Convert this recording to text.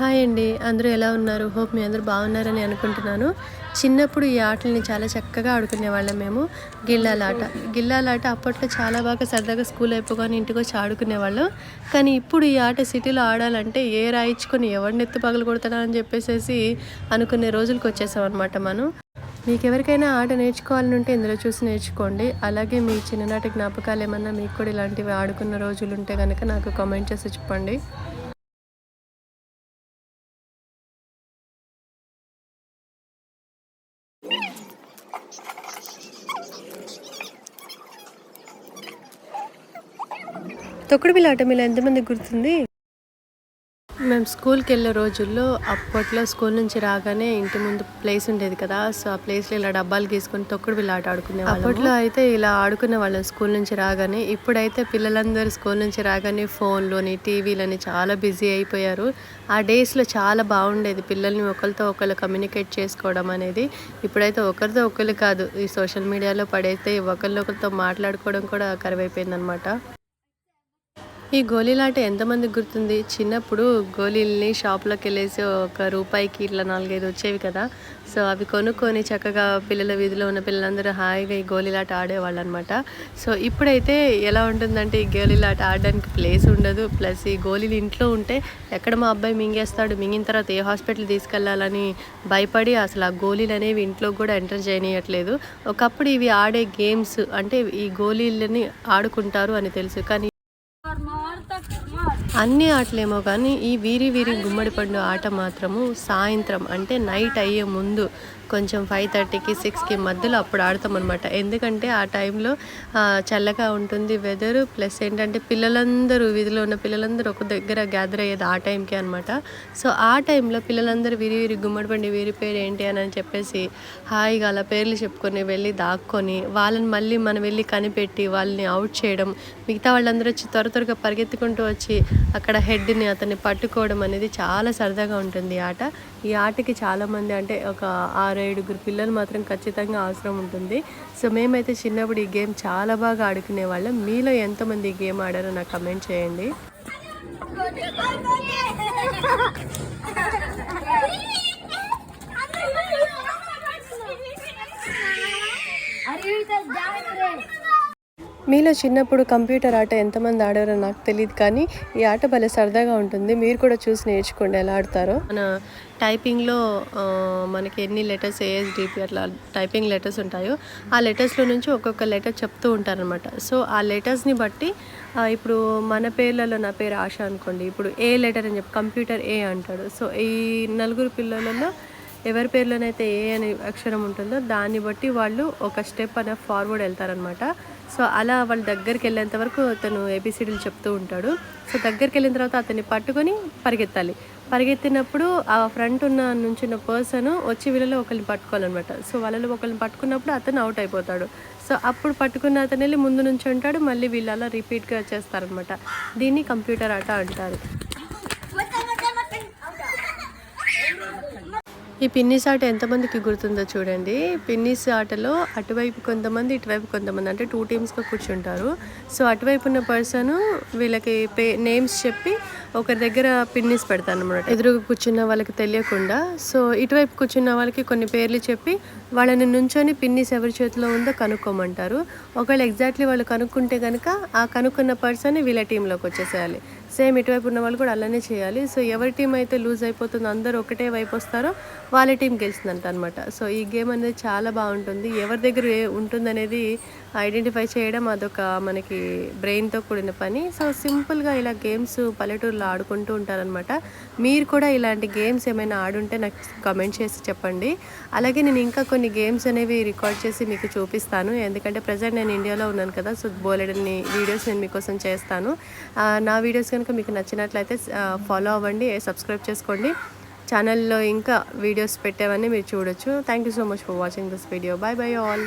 Hi అండి. అందరూ ఎలా ఉన్నారు? హోప్ మీ అందరూ బాగున్నారని అనుకుంటున్నాను. చిన్నప్పుడు ఈ ఆటల్ని చాలా చక్కగా ఆడుకునే వాళ్ళం మేము. గిల్లాలాట. గిల్లాలాట అప్పట్లో చాలా బాగా సరదాగా స్కూల్ అయిపోగానే ఇంటికి వచ్చి ఆడుకునేవాళ్ళం. కానీ ఇప్పుడు ఈ ఆట సిటీలో ఆడాలంటే ఏ రాయించుకొని ఎవరిని ఎత్తు పగలు కొడతాడా అని చెప్పేసి అనుకునే రోజులకు వచ్చేసాం అనమాట మనం. మీకు ఎవరికైనా ఆట నేర్చుకోవాలని ఉంటే ఇందులో చూసి నేర్చుకోండి. అలాగే మీ చిన్ననాటి జ్ఞాపకాలు ఏమన్నా మీకు కూడా ఇలాంటివి ఆడుకున్న రోజులు ఉంటే కనుక నాకు కామెంట్ చేసి చెప్పండి. తొక్కుడు ఆట మీలో ఎంతమంది గుర్తుంది? మేము స్కూల్కి వెళ్ళే రోజుల్లో అప్పట్లో స్కూల్ నుంచి రాగానే ఇంటి ముందు ప్లేస్ ఉండేది కదా సో ఆ ప్లేస్లో ఇలా డబ్బాలు గీసుకొని తొక్కుడు ఆట ఆడుకునే అప్పట్లో అయితే ఇలా ఆడుకునే వాళ్ళం స్కూల్ నుంచి రాగానే. ఇప్పుడైతే పిల్లలందరూ స్కూల్ నుంచి రాగానే ఫోన్లోని టీవీలని చాలా బిజీ అయిపోయారు. ఆ డేస్లో చాలా బాగుండేది పిల్లల్ని ఒకరితో ఒకరు కమ్యూనికేట్ చేసుకోవడం అనేది. ఇప్పుడైతే ఒకరితో ఒకరు కాదు ఈ సోషల్ మీడియాలో పడైతే ఒకరితో మాట్లాడుకోవడం కూడా కరువైపోయింది అనమాట ఈ గోళీలాట ఎంతమందికి గుర్తుంది? చిన్నప్పుడు గోళీల్ని షాప్లోకి వెళ్ళేసి ఒక రూపాయికి ఇట్లా నాలుగైదు వచ్చేవి కదా. సో అవి కొనుక్కొని చక్కగా పిల్లల వీధిలో ఉన్న పిల్లలందరూ హాయిగా ఈ గోళీలాట ఆడేవాళ్ళు అనమాట సో ఇప్పుడైతే ఎలా ఉంటుందంటే ఈ గోళీలాట ఆడడానికి ప్లేస్ ఉండదు. ప్లస్ ఈ గోళీలు ఇంట్లో ఉంటే ఎక్కడ మా అబ్బాయి మింగేస్తాడు మింగిన తర్వాత ఏ హాస్పిటల్ తీసుకెళ్ళాలని భయపడి అసలు ఆ గోళీలు అనేవి ఇంట్లో కూడా ఎంటర్ చేయనియట్లేదు. ఒకప్పుడు ఇవి ఆడే గేమ్స్ అంటే ఈ గోళీలని ఆడుకుంటారు అని తెలుసు. కానీ అన్ని ఆటలేమో కానీ ఈ వీరి వీరి గుమ్మడి పండు ఆట మాత్రము సాయంత్రం అంటే నైట్ అయ్యే ముందు కొంచెం ఫైవ్ థర్టీకి సిక్స్కి మధ్యలో అప్పుడు ఆడతాం అనమాట ఎందుకంటే ఆ టైంలో చల్లగా ఉంటుంది వెదర్ ప్లస్ ఏంటంటే పిల్లలందరూ వీధిలో ఉన్న పిల్లలందరూ ఒక దగ్గర గ్యాదర్ అయ్యేది ఆ టైంకి అనమాట సో ఆ టైంలో పిల్లలందరూ విరి విరి గుమ్మడిపండి వీరి పేరు ఏంటి అని చెప్పేసి హాయిగా అలా పేర్లు చెప్పుకొని వెళ్ళి దాక్కొని వాళ్ళని మళ్ళీ మనం వెళ్ళి కనిపెట్టి వాళ్ళని అవుట్ చేయడం మిగతా వాళ్ళందరూ వచ్చి త్వర త్వరగా పరిగెత్తుకుంటూ వచ్చి అక్కడ హెడ్ని అతన్ని పట్టుకోవడం అనేది చాలా సరదాగా ఉంటుంది ఆట. ఈ ఆటకి చాలామంది అంటే ఒక ఆరు ఏడుగురు పిల్లలు మాత్రం ఖచ్చితంగా అవసరం ఉంటుంది. సో మేమైతే చిన్నప్పుడు ఈ గేమ్ చాలా బాగా ఆడుకునే వాళ్ళం. మీలో ఎంతమంది ఈ గేమ్ ఆడారో నాకు కమెంట్ చేయండి. మీలో చిన్నప్పుడు కంప్యూటర్ ఆట ఎంతమంది ఆడారో నాకు తెలియదు కానీ ఈ ఆట భలే సరదాగా ఉంటుంది. మీరు కూడా చూసి నేర్చుకోండి ఎలా ఆడతారో. మన టైపింగ్లో మనకి ఎన్ని లెటర్స్ ఏఎస్డిపి అట్లా టైపింగ్ లెటర్స్ ఉంటాయో ఆ లెటర్స్లో నుంచి ఒక్కొక్క లెటర్ చెప్తూ ఉంటారనమాట సో ఆ లెటర్స్ని బట్టి ఇప్పుడు మన పేర్లలో నా పేరు ఆశ అనుకోండి. ఇప్పుడు ఏ లెటర్ అని చెప్పి కంప్యూటర్ ఏ అంటాడు. సో ఈ నలుగురు పిల్లలలో ఎవరి పేర్లోనైతే ఏ అనే అక్షరం ఉంటుందో దాన్ని బట్టి వాళ్ళు ఒక స్టెప్ అనే ఫార్వర్డ్ వెళ్తారనమాట సో అలా వాళ్ళ దగ్గరికి వెళ్ళేంత వరకు అతను ఏబిసిడీలు చెప్తూ ఉంటాడు. సో దగ్గరికి వెళ్ళిన తర్వాత అతన్ని పట్టుకొని పరిగెత్తాలి. పరిగెత్తినప్పుడు ఆ ఫ్రంట్ ఉన్న నుంచిన పర్సన్ వచ్చి వీళ్ళలో ఒకరిని పట్టుకోవాలన్నమాట. సో వాళ్ళలో ఒకరిని పట్టుకున్నప్పుడు అతను అవుట్ అయిపోతాడు. సో అప్పుడు పట్టుకున్న అతను వెళ్ళి ముందు నుంచి ఉంటాడు మళ్ళీ వీళ్ళు అలా రిపీట్గా చేస్తారనమాట దీన్ని కంప్యూటర్ ఆట అంటారు. ఈ పిన్నిస్ ఆట ఎంతమందికి గుర్తుందో చూడండి. పిన్నిస్ ఆటలో అటువైపు కొంతమంది ఇటువైపు కొంతమంది అంటే టూ టీమ్స్గా కూర్చుంటారు. సో అటువైపు ఉన్న పర్సన్ వీళ్ళకి పే నేమ్స్ చెప్పి ఒకరి దగ్గర పిన్నిస్ పెడతాను అనమాట ఎదురుగా కూర్చున్న వాళ్ళకి తెలియకుండా. సో ఇటువైపు కూర్చున్న వాళ్ళకి కొన్ని పేర్లు చెప్పి వాళ్ళని నుంచొని పిన్నిస్ ఎవరి చేతిలో ఉందో కనుక్కోమంటారు. ఒకవేళ ఎగ్జాక్ట్లీ వాళ్ళు కనుక్కుంటే కనుక ఆ కనుక్కున్న పర్సన్ వీళ్ళ టీంలోకి వచ్చేసేయాలి. సేమ్ ఇటువైపు ఉన్న వాళ్ళు కూడా అలానే చేయాలి. సో ఎవరి టీం అయితే లూజ్ అయిపోతుందో అందరూ ఒకటే వైపు వస్తారో వాళ్ళ టీం గెలిచిందంట అనమాట సో ఈ గేమ్ అనేది చాలా బాగుంటుంది. ఎవరి దగ్గర ఉంటుందనేది ఐడెంటిఫై చేయడం అదొక మనకి బ్రెయిన్తో కూడిన పని. సో సింపుల్గా ఇలా గేమ్స్ పల్లెటూరులో ఆడుకుంటూ ఉంటారనమాట. మీరు కూడా ఇలాంటి గేమ్స్ ఏమైనా ఆడుంటే నాకు కమెంట్ చేసి చెప్పండి. అలాగే నేను ఇంకా కొన్ని గేమ్స్ అనేవి రికార్డ్ చేసి మీకు చూపిస్తాను. ఎందుకంటే ప్రజెంట్ నేను ఇండియాలో ఉన్నాను కదా సో బోలెడన్ని వీడియోస్ నేను మీకోసం చేస్తాను. నా వీడియోస్ కనుక మీకు నచ్చినట్లయితే ఫాలో అవ్వండి సబ్స్క్రైబ్ చేసుకోండి. ఛానల్లో ఇంకా వీడియోస్ పెట్టేవన్నీ మీరు చూడొచ్చు. Thank you so much for watching this video. Bye bye all.